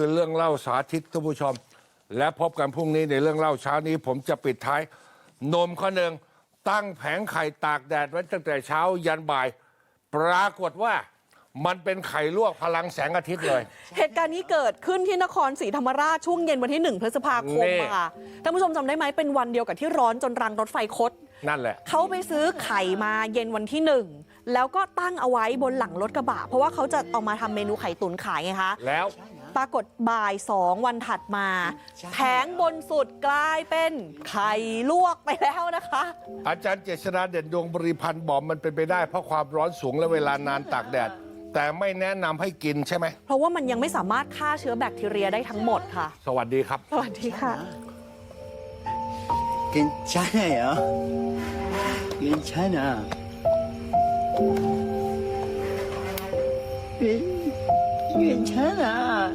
คือเรื่องเล่าสาธิตท่านผู้ชม และพบกันพรุ่งนี้ในเรื่องเล่าเช้านี้ ผมจะปิดท้าย นมข้อหนึ่งตั้งแผงไข่ตากแดดไว้ตั้งแต่เช้ายันบ่าย ปรากฏว่ามันเป็นไข่ลวกพลังแสงอาทิตย์เลย เหตุการณ์นี้เกิดขึ้นที่นครศรีธรรมราชช่วงเย็นวันที่ 1 พฤษภาคมนี่อะค่ะท่านผู้ชมจำได้ไหมเป็นวันเดียวกับที่ร้อนจนรังรถไฟคดนั่นแหละ เขาไปซื้อไข่มาเย็นวันที่หนึ่งแล้วก็ตั้งเอาไว้บนหลังรถกระบะ เพราะว่าเขาจะเอามาทำเมนูไข่ตุ๋นขายไงคะ แล้ว ปรากฏบ่ายสองวันถัดมาแผงบนสุดกลายเป็นไข่ลวกไปแล้วนะคะ อาจารย์เจษฎาเด่นดวงบริพันธ์บอกมันเป็นไปได้เพราะความร้อนสูงและเวลานานตากแดด แต่ไม่แนะนำให้กินใช่ไหม เพราะว่ามันยังไม่สามารถฆ่าเชื้อแบคทีเรียได้ทั้งหมดค่ะ สวัสดีครับ สวัสดีค่ะ 괜찮아요. 괜찮아. 괜- 远程啊。